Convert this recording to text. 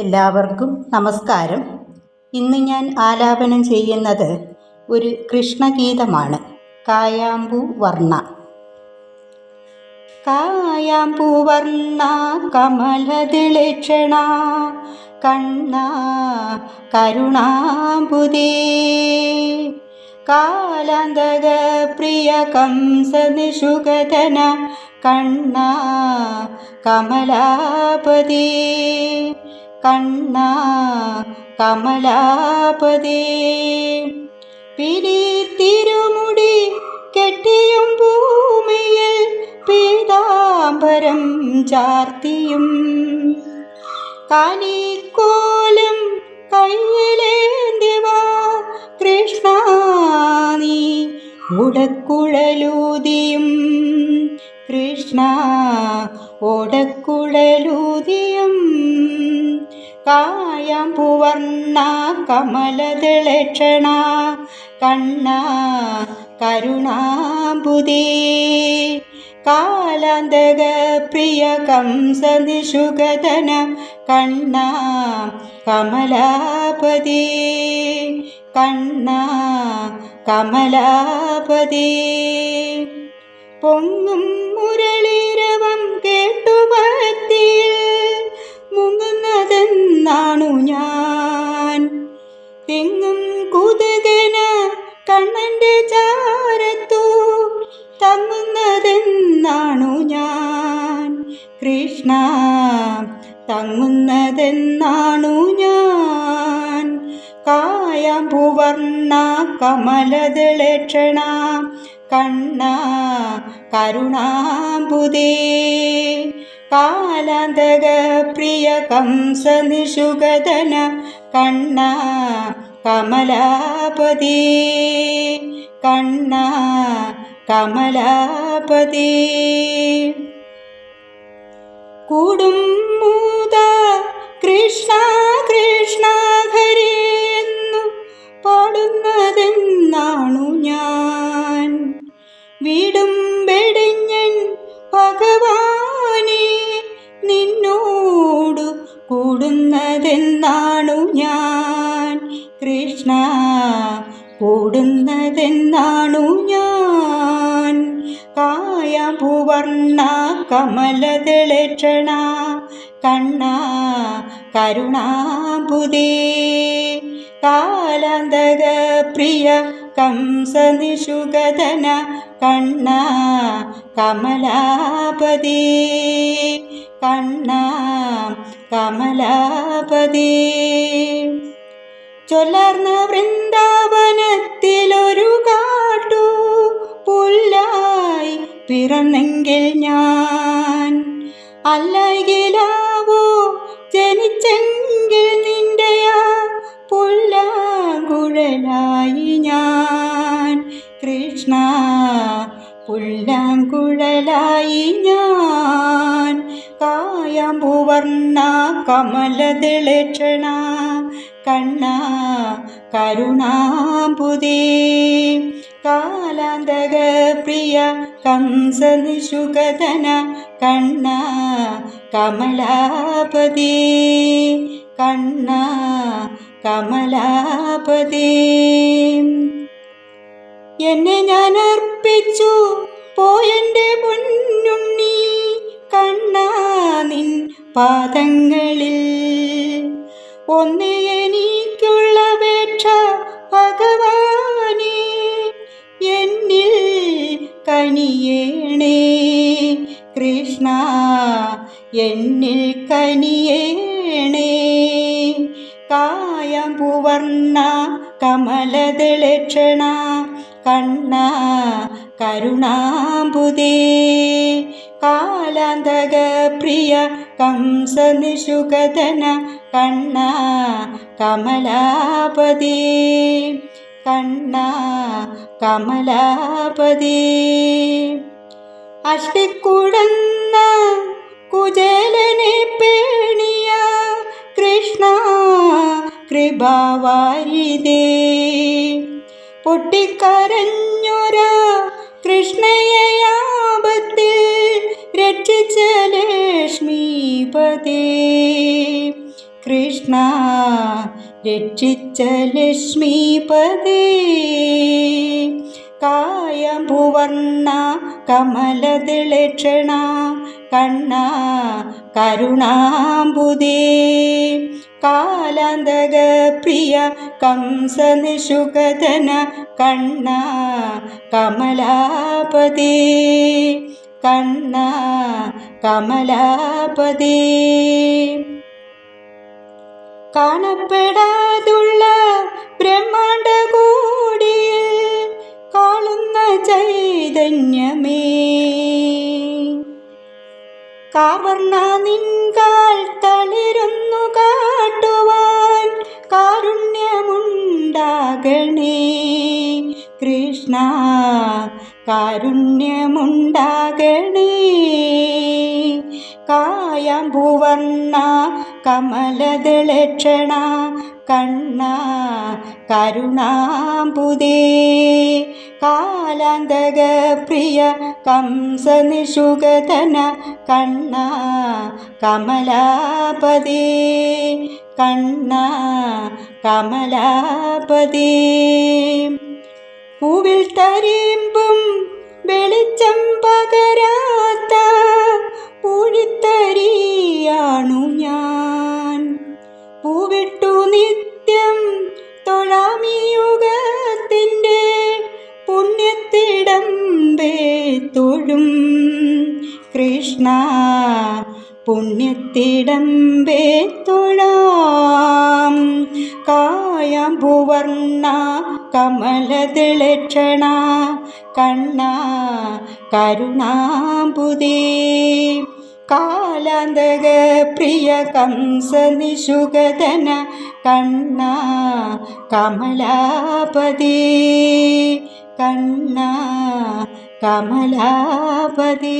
എല്ലാവർക്കും നമസ്കാരം. ഇന്ന് ഞാൻ ആലാപനം ചെയ്യുന്നത് ഒരു കൃഷ്ണഗീതമാണ്. കായാമ്പൂ വർണ. കായാമ്പു വർണ കമലതിളക്ഷണ കണ്ണ കരുണാംബുദേ. കാലാന്തക പ്രിയ കംസനിഷുഗതന കണ്ണ കമലാപതി. കണ്ണ കമലാപതി. പിരിത്തിരുമുടി കെട്ടിയും ഭൂമിയിൽ പീതാംബരം ചാർത്തിയും. കാലിക്കോലും കയ്യിലേന്തിവ കൃഷ്ണ നീ ഉടക്കുഴലൂതിയും. കൃഷ്ണ ഓടക്കുഴലൂതിയും കായാമ്പുവർണ കമലതിളക്ഷണ കണ്ണ കരുണാംബുദേ. കാലാന്തക പ്രിയ കംസ നിഷുഗതന കണ്ണ കമലാപതി. കണ്ണ കമലാപതി. പൊങ്ങും മുരളീരവം കേട്ടു ഭക്തിയിൽ മുങ്ങുന്നതെന്നാണു ഞാൻ. തെങ്ങും കുതകന കണ്ണന്റെ ചാരത്തു തങ്ങുന്നതെന്നാണു ഞാൻ. കൃഷ്ണ തങ്ങുന്നതെന്നാണു ഞാൻ. കായം പുവർണ കമലദളക്ഷണ കണ്ണ കരുണാംബുദേ. കാലാന്തക പ്രിയ കംസ നിഷുഗതന കണ്ണ കമലാപതി കണ്ണ കമലാപതി. കൂടും കൃഷ്ണ കൃഷ്ണ ഹരി പാടുന്നതെന്നാണു ഞാൻ. വീടും കൃഷ്ണ കൂടുന്നതെന്നാണു ഞാൻ. കായ പൂവർണ കമലതിളക്ഷണ കണ്ണ കരുണാബുദേ. കാലാന്തക പ്രിയ കംസ നിഷുഗതന കണ്ണ കമലാപതി കണ്ണ കമലാപതി ചൊല്ലർന്ന വൃന്ദാവനത്തിലൊരു കാട്ടു പുല്ലായി പിറന്നെങ്കിൽ ഞാൻ. അല്ലെങ്കിലാവോ ജനിച്ചെങ്കിൽ നിന്റെയാ പുല്ലാങ്കുഴലായി ഞാൻ. കൃഷ്ണ പുല്ലാങ്കുഴലായി ഞാൻ. കായാമ്പൂവർണ കമലതിളക്ഷണ കണ്ണ കരുണാംബുദേ. കാലാന്തക പ്രിയ കംസ നിഷുഗതന കണ്ണ കമലാപതി. കണ്ണ കമലാപതി. എന്നെ ഞാൻ അർപ്പിച്ചു പോയെന്റെ മുന്നുണ്ണി കണ്ണ നിൻ പാദങ്ങളിൽ ഒന്നേ എനിക്കുള്ള വേക്ഷ ഭഗവാനെ എന്നിൽ കനിയേണേ. കൃഷ്ണ എന്നിൽ കനിയേണേ. കായം പുവർണ കമലദളക്ഷണ കണ്ണ കരുണാംബുദേ. കാലാന്തക പ്രിയ കംസ നിഷുഗതന കണ്ണ കമലാപതി. കണ്ണ കമലാപതി. അഷ്ടിക്കുടന്ന കുചേലനെ പേണിയ കൃഷ്ണ കൃപാവാരിതേ. പൊട്ടിക്കരഞ്ഞൊര കൃഷ്ണയാപത്തിൽ രക്ഷിച്ച ലക്ഷ്മീപതേ. കൃഷ്ണ രക്ഷിച്ച ലക്ഷ്മീപദേ കായംഭുവർണ കമലതിളക്ഷണ കണ്ണ കരുണാംബുദേ. കാലാന്തക പ്രിയ കംസനിഷുകതന കണ്ണ കമലാപതി. കണ്ണ കമലാപദേ കാണപ്പെടാതുള്ള ബ്രഹ്മാണ്ട കൂടിയിൽ കാണുന്ന ചൈതന്യമേ. കാവർണ നിൻകാൽ തളിരുന്നു കാട്ടുവാൻ കാരുണ്യമുണ്ടാകണേ. കൃഷ്ണ കാരുണ്യമുണ്ടാകണേ. കായംഭുവർണ കമലദളക്ഷണ കണ്ണ കരുണാംബുദേ. കാലാന്തക പ്രിയ കംസനിഷുഗതന കണ്ണ കമലാപതി. കണ്ണ കമലാപതി. പൂവിൽ തരീമ്പും വെളിച്ചം പകരാത്ത പൂഴിത്തരിയാണു ഞാൻ. പൂവിട്ടു നിത്യം തൊഴാമിയുഗത്തിന്റെ പുണ്യത്തിടമ്പേ തൊഴും കൃഷ്ണ പുണ്യത്തിടമ്പേ തൊഴാം കായംഭുവർണ കമലതിളക്ഷണ കണ്ണ കരുണാംബുദേ. കാലാന്തക പ്രിയ കംസനിഷുഗതന കണ്ണ കമലാപതി. കണ്ണ കമലാപദേ